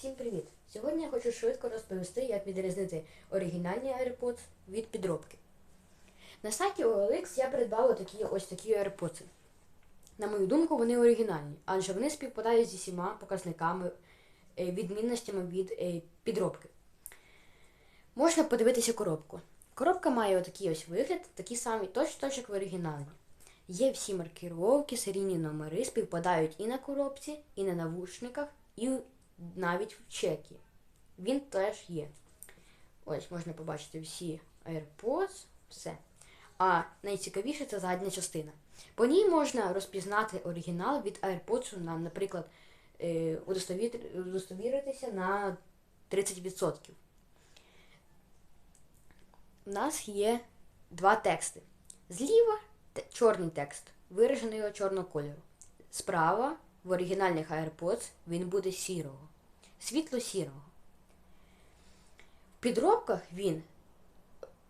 Всім привіт! Сьогодні я хочу швидко розповісти, як відрізнити оригінальні AirPods від підробки. На сайті OLX я придбала такі, ось такі AirPods. На мою думку, вони оригінальні, адже вони співпадають зі всіма показниками, е, відмінностями від е, підробки. Можна подивитися коробку. Коробка має отакий ось вигляд, такі самі точно як в оригіналі. Є всі маркіровки, серійні номери співпадають і на коробці, і на навушниках, і навіть в чекі. Він теж є. Ось можна побачити всі AirPods, все. А найцікавіше це задня частина. По ній можна розпізнати оригінал від AirPods, нам, наприклад, е, удостовіритися на 30%. У нас є два тексти. Зліва чорний текст, виражений чорного кольору. Справа в оригінальних AirPods він буде сірого, світло-сірого. В підробках він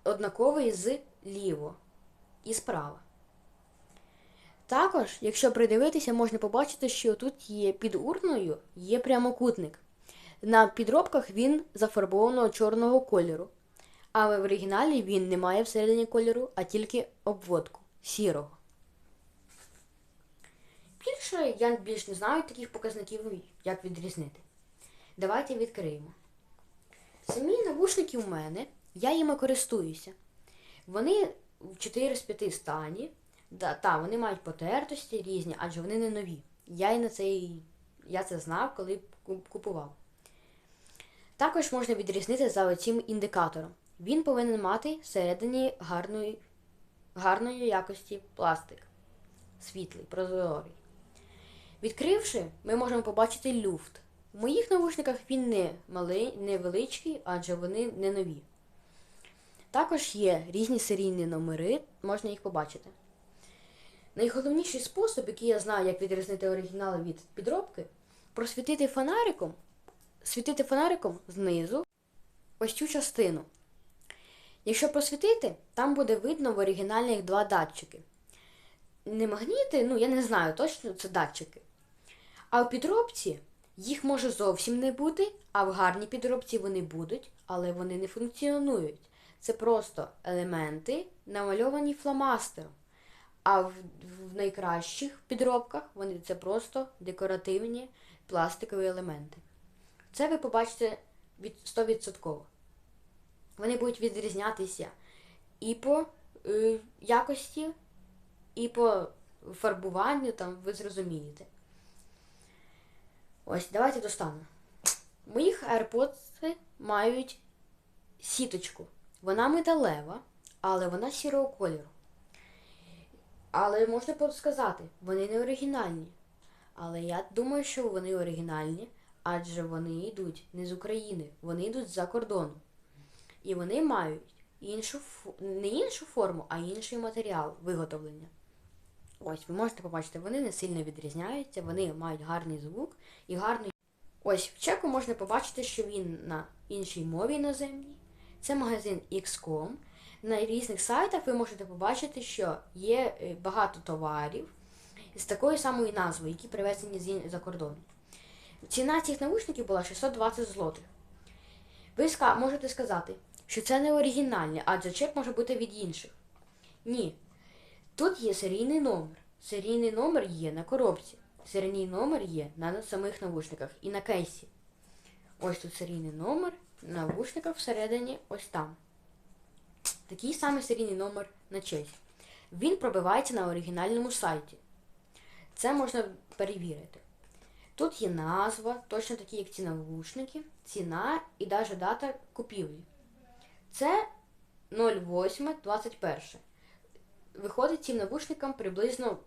однаковий з ліво і справа. Також, якщо придивитися, можна побачити, що тут є під урною є прямокутник. На підробках він зафарбованого чорного кольору. Але в оригіналі він не має всередині кольору, а тільки обводку сірого. Більше я більш не знаю таких показників, як відрізнити. Давайте відкриємо. Самі навушники у мене, я їми користуюся. Вони в 4 з 5 стані. Да, та, вони мають потертості різні, адже вони не нові. Я і на цей, я це знав, коли куп- купував. Також можна відрізнити за оцим індикатором. Він повинен мати всередині гарної, гарної якості пластик. Світлий, прозорий. Відкривши, ми можемо побачити люфт. У моїх навушниках він не малий, невеличкий, адже вони не нові. Також є різні серійні номери, можна їх побачити. Найголовніший спосіб, який я знаю, як відрізнити оригінали від підробки, просвітити фонариком, світити фонариком знизу ось цю частину. Якщо просвітити, там буде видно в оригінальних два датчики. Не магніти, ну я не знаю точно, це датчики. А в підробці їх може зовсім не бути, а в гарній підробці вони будуть, але вони не функціонують. Це просто елементи, намальовані фломастером. А в, найкращих підробках вони це просто декоративні пластикові елементи. Це ви побачите від 100%. Вони будуть відрізнятися і по е, якості, і по фарбуванню, там ви зрозумієте. Ось, давайте достану. Моїх AirPods мають сіточку. Вона металева, але вона сірого кольору. Але можна сказати, вони не оригінальні. Але я думаю, що вони оригінальні, адже вони йдуть не з України, вони йдуть з-за кордону. І вони мають іншу не іншу форму, а інший матеріал виготовлення. Ось, ви можете побачити, вони не сильно відрізняються, вони мають гарний звук і гарний. Ось в чеку можна побачити, що він на іншій мові іноземній. Це магазин XCOM. На різних сайтах ви можете побачити, що є е, багато товарів з такою самою назвою, які привезені за кордону. Ціна цих наушників була 620 злотих. Ви можете сказати, що це не оригінальне, адже чек може бути від інших. Ні. Тут є серійний номер. Серійний номер є на коробці. Серійний номер є на самих навушниках і на кейсі. Ось тут серійний номер, на навушниках всередині ось там. Такий самий серійний номер на честь. Він пробивається на оригінальному сайті. Це можна перевірити. Тут є назва, точно такі, як ці навушники, ціна і навіть дата купівлі. Це 08.21. Виходить цим навушникам приблизно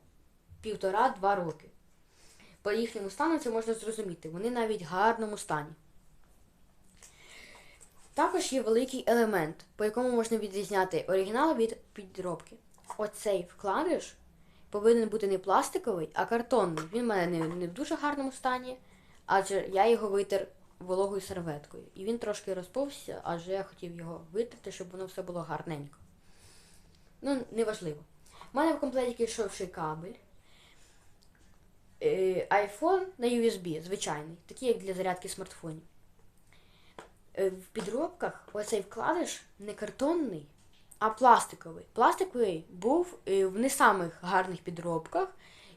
півтора-два роки. По їхньому стану це можна зрозуміти. Вони навіть в гарному стані. Також є великий елемент, по якому можна відрізняти оригінал від підробки. Оцей вкладиш повинен бути не пластиковий, а картонний. Він в мене не, в дуже гарному стані, адже я його витер вологою серветкою. І він трошки розповзся, адже я хотів його витерти, щоб воно все було гарненько. Ну, неважливо. У мене в комплекті йшов ще кабель. Е, iPhone на USB, звичайний, такий як для зарядки смартфонів. е, в підробках оцей вкладиш не картонний, а пластиковий. Пластиковий був е, в не самих гарних підробках,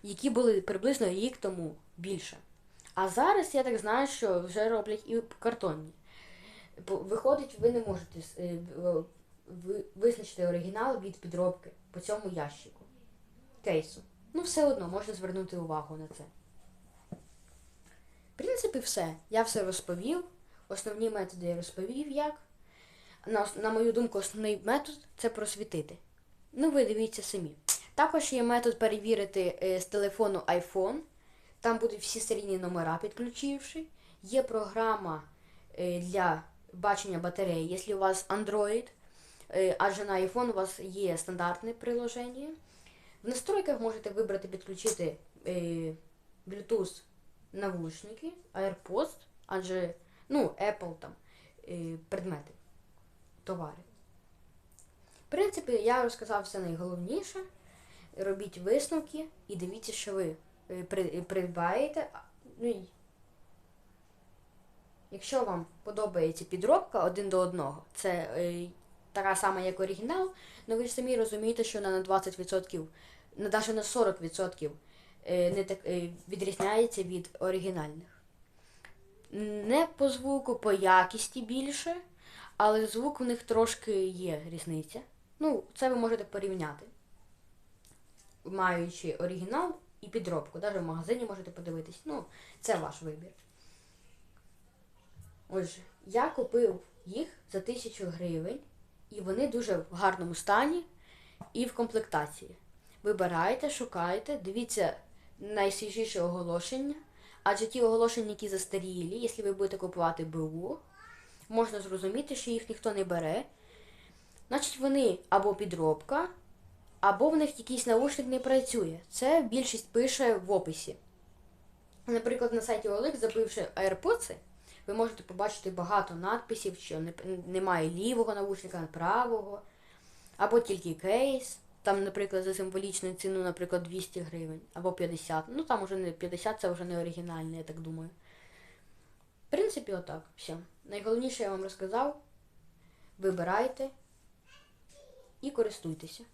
які були приблизно рік тому більше. А зараз я так знаю, що вже роблять і картонні. Виходить, ви не можете е, визначити оригінал від підробки по цьому ящику. Кейсу. Ну, все одно можна звернути увагу на це. В принципі, все. Я все розповів. Основні методи я розповів як. На, на мою думку, основний метод це просвітити. Ну, ви дивіться самі. Також є метод перевірити е, з телефону iPhone. Там будуть всі серійні номера підключивши. Є програма е, для бачення батареї, якщо у вас Android, адже на iPhone у вас є стандартне приложення. В настройках можете вибрати підключити е, Bluetooth навушники, AirPods, адже ну, Apple там е, предмети, товари. В принципі, я розказав все найголовніше. Робіть висновки і дивіться, що ви е, придбаєте. Ну, якщо вам подобається підробка один до одного, це е, така сама, як оригінал, ну ви ж самі розумієте, що вона на 20%, навіть на 40% е, не так, е, відрізняється від оригінальних. Не по звуку, по якісті більше, але звук у них трошки є різниця. Ну, це ви можете порівняти, маючи оригінал і підробку. Навіть в магазині можете подивитись. Ну, це ваш вибір. Отже, я купив їх за 1000 гривень, і вони дуже в гарному стані і в комплектації. Вибирайте, шукайте, дивіться найсвіжіше оголошення, адже ті оголошення, які застарілі, якщо ви будете купувати БУ, можна зрозуміти, що їх ніхто не бере. Значить, вони або підробка, або в них якийсь наушник не працює. Це більшість пише в описі. Наприклад, на сайті OLX, забивши AirPods, ви можете побачити багато надписів, що не- немає лівого навушника, правого, або тільки кейс. Там, наприклад, за символічну ціну, наприклад, 200 гривень, або 50. Ну там уже не 50, це вже не оригінальне, я так думаю. В принципі, отак. Все. Найголовніше я вам розказав. Вибирайте і користуйтеся.